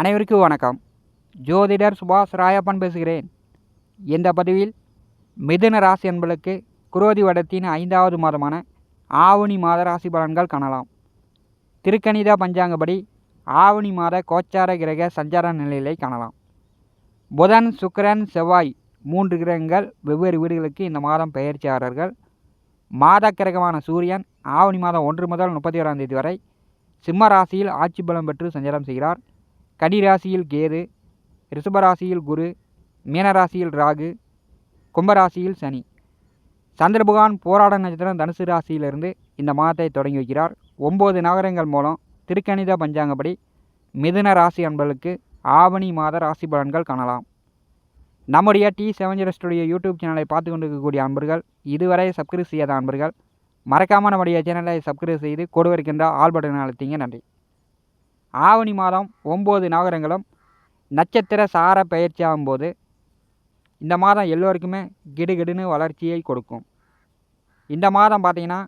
அனைவருக்கும் வணக்கம். ஜோதிடர் சுபாஷ் ராயப்பன் பேசுகிறேன். இந்த பதிவில் மிதுன ராசி என்பதற்கு குரோதி வடத்தின் ஐந்தாவது மாதமான ஆவணி மாத ராசி பலன்கள் காணலாம். திருக்கணித பஞ்சாங்கப்படி ஆவணி மாத கோச்சார கிரக சஞ்சார நிலையிலை காணலாம். புதன் சுக்கரன் செவ்வாய் மூன்று கிரகங்கள் வெவ்வேறு வீடுகளுக்கு இந்த மாதம் பெயர்ச்சியாளர்கள். மாத கிரகமான சூரியன் ஆவணி மாதம் ஒன்று முதல் முப்பத்தி ஓராம் தேதி வரை சிம்ம ராசியில் ஆட்சி பலம் பெற்று சஞ்சாரம் செய்கிறார். கனி ராசியில் கேது ரிஷபராசியில் குரு மீனராசியில் ராகு கும்பராசியில் சனி. சந்திரபகவான் போராட நட்சத்திரம் தனுசு ராசியிலிருந்து இந்த மாதத்தை தொடங்கி வைக்கிறார். ஒம்பது நகரங்கள் மூலம் திருக்கணித பஞ்சாங்கப்படி மிதுன ராசி அன்பர்களுக்கு ஆவணி மாத ராசி பலன்கள் காணலாம். நம்முடைய டி செவன் ஸ்டுடியோ யூடியூப் சேனலை பார்த்து கொண்டிருக்கக்கூடிய அன்பர்கள் இதுவரை சப்ஸ்கிரைப் செய்யாத அன்பர்கள் மறக்காமல் நம்முடைய சேனலை சப்ஸ்கிரைப் செய்து கொடுவிருக்கின்ற ஆல் பட்டன் அழுத்திங்க. நன்றி. ஆவணி மாதம் ஒம்பது நகரங்களும் நட்சத்திர சார பயிற்சியாகும்போது இந்த மாதம் எல்லோருக்குமே கிடுகிடுன்னு வளர்ச்சியை கொடுக்கும். இந்த மாதம் பார்த்திங்கன்னா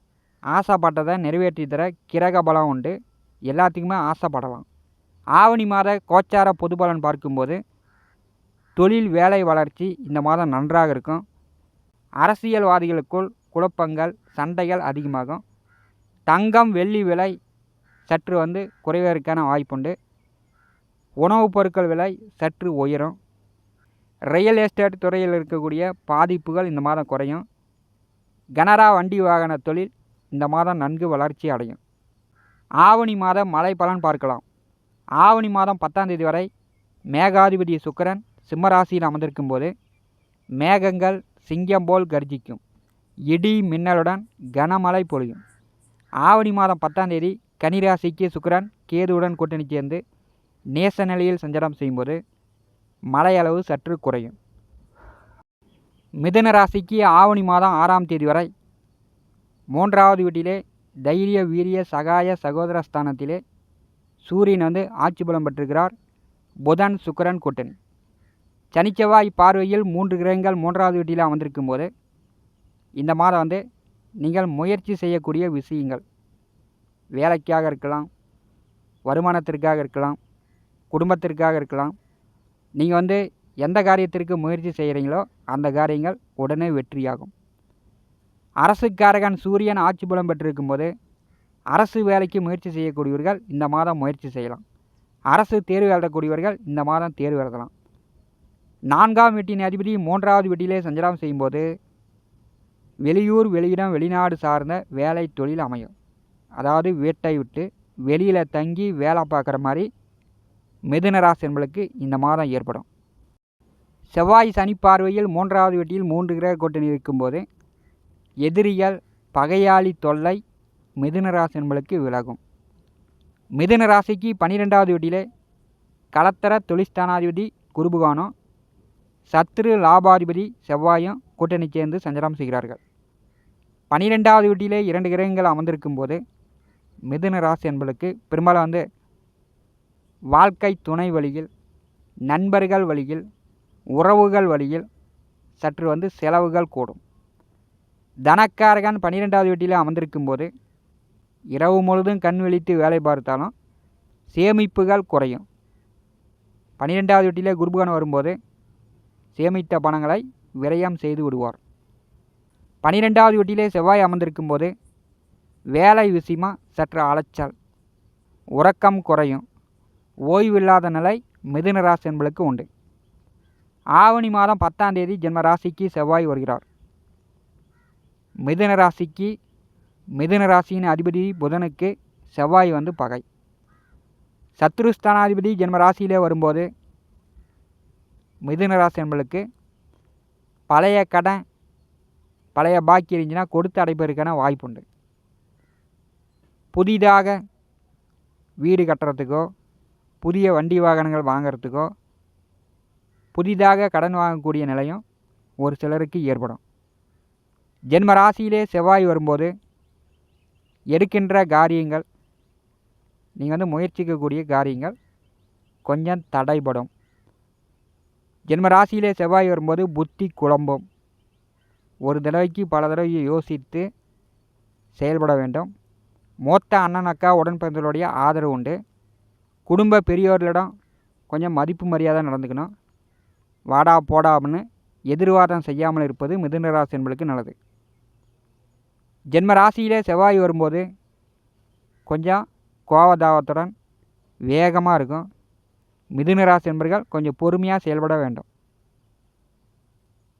ஆசைப்பட்டதை நிறைவேற்றி தர கிரக பலம் உண்டு. எல்லாத்துக்குமே ஆசைப்படலாம். ஆவணி மாத கோச்சார பொது பலன் பார்க்கும்போது தொழில் வேலை வளர்ச்சி இந்த மாதம் நன்றாக இருக்கும். அரசியல்வாதிகளுக்குள் குழப்பங்கள் சண்டைகள் அதிகமாகும். தங்கம் வெள்ளி விலை சற்று வந்து குறைவதற்கான வாய்ப்புண்டு. உணவுப் பொருட்கள் விலை சற்று உயரும். ரியல் எஸ்டேட் துறையில் இருக்கக்கூடிய பாதிப்புகள் இந்த மாதம் குறையும். கனரா வண்டி வாகன தொழில் இந்த மாதம் நன்கு வளர்ச்சி அடையும். ஆவணி மாதம் மழை பலன் பார்க்கலாம். ஆவணி மாதம் பத்தாம் தேதி வரை மேகாதிபதி சுக்கிரன் சிம்மராசியில் அமர்ந்திருக்கும் போது மேகங்கள் சிங்கம் போல் கர்ஜிக்கும். இடி மின்னலுடன் கனமழை பொழியும். ஆவணி மாதம் பத்தாம் தேதி கனிராசிக்கு சுக்கிரன் கேதுவுடன் கூட்டணி சேர்ந்து நேச நிலையில் சஞ்சாரம் செய்யும்போது மழை அளவு சற்று குறையும். மிதுன ராசிக்கு ஆவணி மாதம் ஆறாம் தேதி வரை மூன்றாவது வீட்டிலே தைரிய வீரிய சகாய சகோதர ஸ்தானத்திலே சூரியன் வந்து ஆட்சி பலம் பெற்றிருக்கிறார். புதன் சுக்கரன் கூட்டணி. சனிச்செவ்வாய் பார்வையில் மூன்று கிரகங்கள் மூன்றாவது வீட்டில் அமர்ந்திருக்கும் போது இந்த மாதம் வந்து நீங்கள் முயற்சி செய்யக்கூடிய விஷயங்கள். வேலைக்காக இருக்கலாம் வருமானத்திற்காக இருக்கலாம் குடும்பத்திற்காக இருக்கலாம். நீங்கள் வந்து எந்த காரியத்திற்கு முயற்சி செய்கிறீங்களோ அந்த காரியங்கள் உடனே வெற்றியாகும். அரசுக்காரகன் சூரியன் ஆட்சி பலம் பெற்றிருக்கும் போது அரசு வேலைக்கு முயற்சி செய்யக்கூடியவர்கள் இந்த மாதம் முயற்சி செய்யலாம். அரசு தேர்வு எழுதக்கூடியவர்கள் இந்த மாதம் தேர்வு எழுதலாம். நான்காம் வீட்டின் அதிபதி மூன்றாவது வீட்டிலே சஞ்சாரம் செய்யும்போது வெளியூர் வெளியிடம் வெளிநாடு சார்ந்த வேலை தொழில் அமையும். அதாவது வீட்டை விட்டு வெளியில் தங்கி வேலை பார்க்குற மாதிரி மிதுன என்பளுக்கு இந்த மாதம் ஏற்படும். செவ்வாய் சனி பார்வையில் மூன்றாவது வீட்டில் மூன்று கிரக கூட்டணி இருக்கும்போது எதிரிகள் பகையாளி தொல்லை மிதுன என்பளுக்கு விலகும். மிதுன ராசிக்கு பன்னிரெண்டாவது வீட்டிலே கலத்தர தொழிஸ்தானாதிபதி குருபுகானும் சத்ரு லாபாதிபதி செவ்வாயும் கூட்டணி சேர்ந்து சஞ்சலம் செய்கிறார்கள். பன்னிரெண்டாவது வீட்டிலே இரண்டு கிரகங்கள் அமர்ந்திருக்கும் போது மிதுன ராசி என்பளுக்கு பெரும்பாலும் வந்து வாழ்க்கை துணை வழியில் நண்பர்கள் வழியில் உறவுகள் வழியில் சற்று வந்து செலவுகள் கூடும். தனக்காரகன் பன்னிரெண்டாவது வீட்டில் அமர்ந்திருக்கும் போது இரவு முழுதும் கண் விழித்து வேலை பார்த்தாலும் சேமிப்புகள் குறையும். பன்னிரெண்டாவது வீட்டிலே குருபகன் வரும்போது சேமித்த பணங்களை விரயம் செய்து விடுவார். பன்னிரெண்டாவது வீட்டிலே செவ்வாய் அமர்ந்திருக்கும் போது வேலை விஷயமா சற்று அலைச்சல். உறக்கம் குறையும். ஓய்வில்லாத நிலை மிதுன ராசி என்பளுக்கு உண்டு. ஆவணி மாதம் பத்தாம் தேதி ஜென்ம ராசிக்கு செவ்வாய் வருகிறார். மிதுன ராசிக்கு மிதுன ராசியின் அதிபதி புதனுக்கு செவ்வாய் வந்து பகை. சத்ருஸ்தானாதிபதி ஜென்ம ராசியிலே வரும்போது மிதுன ராசி என்பளுக்கு பழைய கடன் பழைய பாக்கி இருந்துச்சுன்னா கொடுத்து அடைப்பதற்கான வாய்ப்புண்டு. புதிதாக வீடு கட்டுறதுக்கோ புதிய வண்டி வாகனங்கள் வாங்கிறதுக்கோ புதிதாக கடன் வாங்கக்கூடிய நிலையும் ஒரு சிலருக்கு ஏற்படும். ஜென்ம ராசியிலே செவ்வாய் வரும்போது எடுக்கின்ற காரியங்கள் நீங்கள் வந்து முயற்சிக்கக்கூடிய காரியங்கள் கொஞ்சம் தடைபடும். ஜென்ம ராசியிலே செவ்வாய் வரும்போது புத்தி குழம்பும். ஒரு தடவைக்கு பல தடவை யோசித்து செயல்பட வேண்டும். மூத்த அண்ணன் அக்கா உடன்பிறந்தவர்களுடைய ஆதரவு உண்டு. குடும்ப பெரியோர்களிடம் கொஞ்சம் மதிப்பு மரியாதை நடந்துக்கணும். வாடா போடா அப்படின்னு எதிர்வாதம் செய்யாமல் இருப்பது மிதுன ராசி என்பளுக்கு நல்லது. ஜென்ம ராசியிலே செவ்வாய் வரும்போது கொஞ்சம் கோவதாவத்துடன் வேகமாக இருக்கும். மிதுன ராசி என்பர்கள் கொஞ்சம் பொறுமையாக செயல்பட வேண்டும்.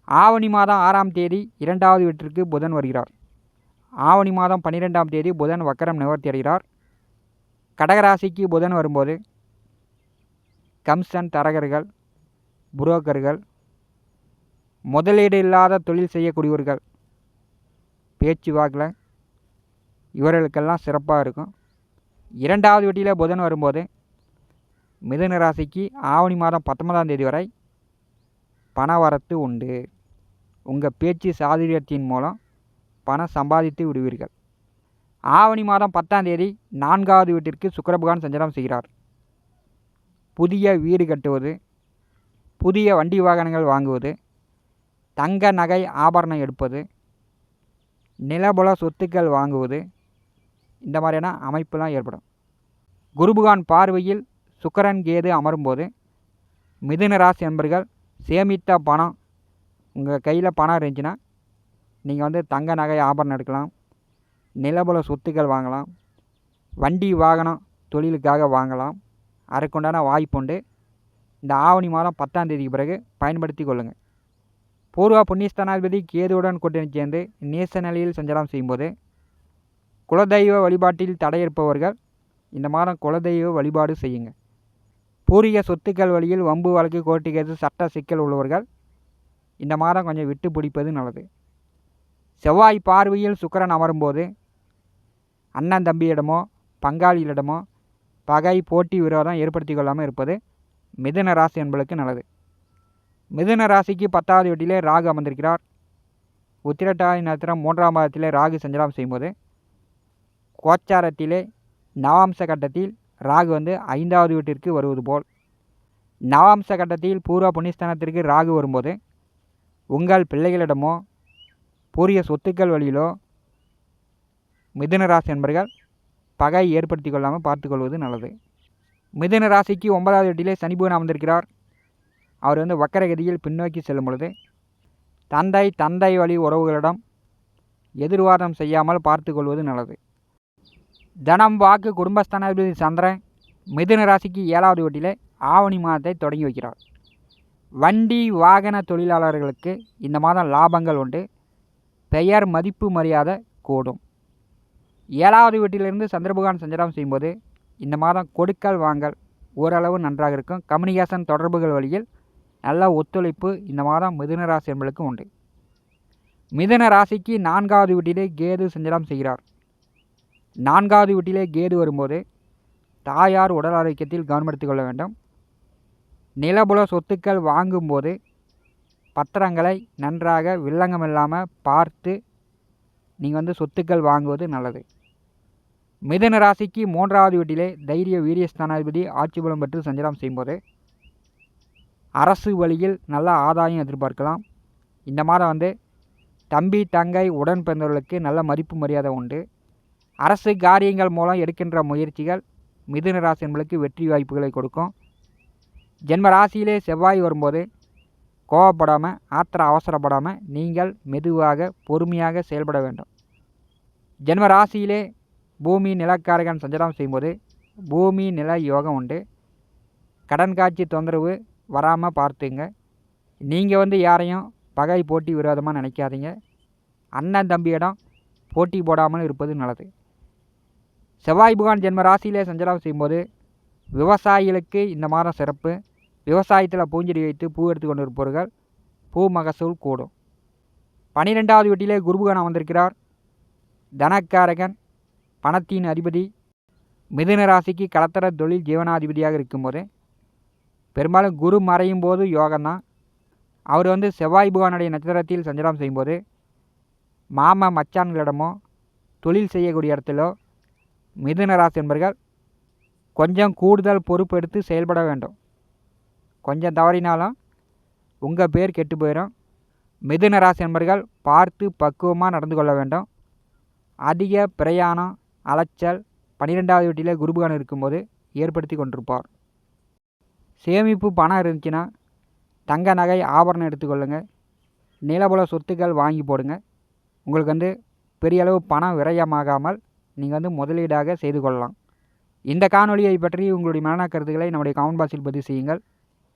ஆவணி மாதம் ஆறாம் தேதி இரண்டாவது வீட்டிற்கு புதன் வருகிறார். ஆவணி மாதம் பன்னிரெண்டாம் தேதி புதன் வக்கரம் நிவர்த்தி அடைகிறார். கடகராசிக்கு புதன் வரும்போது கம்சன் தரகர்கள் புரோக்கர்கள் முதலீடு இல்லாத தொழில் செய்யக்கூடியவர்கள் பேச்சு வாக்கில் இவர்களுக்கெல்லாம் சிறப்பாக இருக்கும். இரண்டாவது வீட்டில் புதன் வரும்போது மிதுன ராசிக்கு ஆவணி மாதம் பத்தொன்பதாம் தேதி வரை பணவரத்து உண்டு. உங்கள் பேச்சு சாதுரியத்தின் மூலம் பணம் சம்பாதித்து விடுவீர்கள். ஆவணி மாதம் பத்தாம் தேதி நான்காவது வீட்டிற்கு சுக்கரபகவான் சஞ்சாரம் செய்கிறார். புதிய வீடு கட்டுவது புதிய வண்டி வாகனங்கள் வாங்குவது தங்க நகை ஆபரணம் எடுப்பது நிலபுல சொத்துக்கள் வாங்குவது இந்த மாதிரியான அமைப்பெல்லாம் ஏற்படும். குருபகான் பார்வையில் சுக்கரன் கேது அமரும்போது மிதுன ராசி நண்பர்கள் சேமித்த பணம் உங்கள் கையில் பணம் இருந்துச்சுன்னா நீங்கள் வந்து தங்க நகை ஆபரணம் எடுக்கலாம் நிலபுல சொத்துக்கள் வாங்கலாம் வண்டி வாகனம் தொழிலுக்காக வாங்கலாம். அதற்குண்டான வாய்ப்புண்டு இந்த ஆவணி மாதம் பத்தாம் தேதிக்கு பிறகு பயன்படுத்தி கொள்ளுங்கள் பூர்வ புண்ணியஸ்தானாதிபதி கேதுவுடன் கூட்டணி சேர்ந்து நேச நிலையில் சஞ்சலம் செய்யும்போது குலதெய்வ வழிபாட்டில் தடையிருப்பவர்கள் இந்த மாதம் குலதெய்வ வழிபாடு செய்யுங்க. பூர்வீக சொத்துக்கள் வழியில் வம்பு வழக்கு கோர்ட்டு கேது சட்ட சிக்கல் உள்ளவர்கள் இந்த மாதம் கொஞ்சம் விட்டு பிடிப்பது நல்லது. செவ்வாய் பார்வையில் சுக்கரன் அமரும்போது அண்ணன் தம்பியிடமோ பங்காளியிடமோ பகை போட்டி விரோதம் ஏற்படுத்தி கொள்ளாமல் இருப்பது மிதுன ராசி என்பளுக்கு நல்லது. மிதுன ராசிக்கு பத்தாவது வீட்டிலே ராகு அமர்ந்திருக்கிறார். உத்திரட்டாதி நட்சத்திரம் மூன்றாம் மாதத்திலே ராகு சஞ்சலம் செய்யும்போது கோச்சாரத்திலே நவாம்ச கட்டத்தில் ராகு வந்து ஐந்தாவது வீட்டிற்கு வருவது போல். நவாம்ச கட்டத்தில் பூர்வ புண்ணியஸ்தானத்திற்கு ராகு வரும்போது உங்கள் பிள்ளைகளிடமோ பூரிய சொத்துக்கள் வழியிலோ மிதுன ராசி என்பர்கள் பகை ஏற்படுத்தி கொள்ளாமல் பார்த்துக்கொள்வது நல்லது. மிதுன ராசிக்கு ஒன்பதாவது வீட்டிலே சனிபுவன் அமர்ந்திருக்கிறார். அவர் வந்து வக்கரகதியில் பின்னோக்கி செல்லும் பொழுது தந்தை தந்தை வழி உறவுகளிடம் எதிர்வாதம் செய்யாமல் பார்த்து கொள்வது நல்லது. தனம் வாக்கு குடும்பஸ்தானாதிபதி சந்திரன் மிதுன ராசிக்கு ஏழாவது வீட்டிலே ஆவணி மாதத்தை தொடங்கி வைக்கிறார். வண்டி வாகன தொழிலாளர்களுக்கு இந்த மாதம் லாபங்கள் உண்டு. பெயர் மதிப்பு மரியாதை கூடும். ஏழாவது வீட்டிலிருந்து சந்திரபகவான் சஞ்சாரம் செய்யும்போது இந்த மாதம் கொடுக்கல் வாங்கல் ஓரளவு நன்றாக இருக்கும். கம்யூனிகேஷன் தொடர்புகள் வழியில் நல்ல ஒத்துழைப்பு இந்த மாதம் மிதுன ராசி என்பதற்கு உண்டு. மிதுன ராசிக்கு நான்காவது வீட்டிலே கேது சஞ்சாரம் செய்கிறார். நான்காவது வீட்டிலே கேது வரும்போது தாயார் உடல் ஆரோக்கியத்தில் கவனப்படுத்திக் கொள்ள வேண்டும். நிலபுல சொத்துக்கள் வாங்கும்போது பத்திரங்களை நன்றாக வில்லங்கம் இல்லாமல் பார்த்து நீங்கள் வந்து சொத்துக்கள் வாங்குவது நல்லது. மிதன ராசிக்கு மூன்றாவது வீட்டிலே தைரிய வீரியஸ்தானாதிபதி ஆட்சி பலம் பெற்று சஞ்சலம் செய்யும்போது அரசு வழியில் நல்ல ஆதாயம் எதிர்பார்க்கலாம். இந்த மாதம் வந்து தம்பி தங்கை உடன் பிறந்தவர்களுக்கு நல்ல மதிப்பு மரியாதை உண்டு. அரசு காரியங்கள் மூலம் எடுக்கின்ற முயற்சிகள் மிதுன ராசி என்பளுக்கு வெற்றி வாய்ப்புகளை கொடுக்கும். ஜென்ம ராசியிலே செவ்வாய் வரும்போது கோவப்படாமல் ஆத்திர அவசரப்படாமல் நீங்கள் மெதுவாக பொறுமையாக செயல்பட வேண்டும். ஜென்ம ராசியிலே பூமி நிலக்காரகன் சஞ்சாரம் செய்யும்போது பூமி நில யோகம் உண்டு. கடன் காட்சி தொந்தரவு வராமல் பார்த்துங்க. நீங்கள் வந்து யாரையும் பகை போட்டி விரோதமாக நினைக்காதீங்க. அண்ணன் தம்பியிடம் போட்டி போடாமல் இருப்பது நல்லது. செவ்வாய் புகான் ஜென்ம ராசியிலே சஞ்சாரம் செய்யும்போது விவசாயிகளுக்கு இந்த மாதம் சிறப்பு. விவசாயத்தில் பூஞ்செடி வைத்து பூ எடுத்து கொண்டு இருப்பவர்கள் பூ மகசூல் கூடும். பனிரெண்டாவது வீட்டிலே குருபுகான் அமர்ந்திருக்கிறார். தனக்காரகன் பணத்தின் அதிபதி மிதுன ராசிக்கு கலத்தர தொழில் ஜீவனாதிபதியாக இருக்கும்போது பெரும்பாலும் குரு மறையும் போது யோகம்தான். அவர் வந்து செவ்வாய் புகானுடைய நட்சத்திரத்தில் சஞ்சாரம் செய்யும்போது மாம மச்சான்களிடமோ தொழில் செய்யக்கூடிய இடத்திலோ மிதுன ராசி என்பர்கள் கொஞ்சம் கூடுதல் பொறுப்பெடுத்து செயல்பட வேண்டும். கொஞ்சம் தவறினாலும் உங்கள் பேர் கெட்டு போயிடும் மிதுன ராசி என்பர்கள் பார்த்து பக்குவமாக நடந்து கொள்ள வேண்டும். அதிக பிரயாணம் அலைச்சல் பன்னிரெண்டாவது வீட்டில் குருபகான் இருக்கும்போது ஏற்படுத்தி கொண்டிருப்பார். சேமிப்பு பணம் இருந்துச்சுன்னா தங்க நகை ஆபரணம் எடுத்துக்கொள்ளுங்க நிலபுல சொத்துக்கள் வாங்கி போடுங்க. உங்களுக்கு வந்து பெரிய அளவு பணம் விரயமாகாமல் நீங்கள் வந்து முதலீடாக செய்து கொள்ளலாம். இந்த காணொலியை பற்றி உங்களுடைய மரண கருத்துக்களை நம்முடைய கமெண்ட் பாக்ஸில் பதிவு செய்யுங்கள்.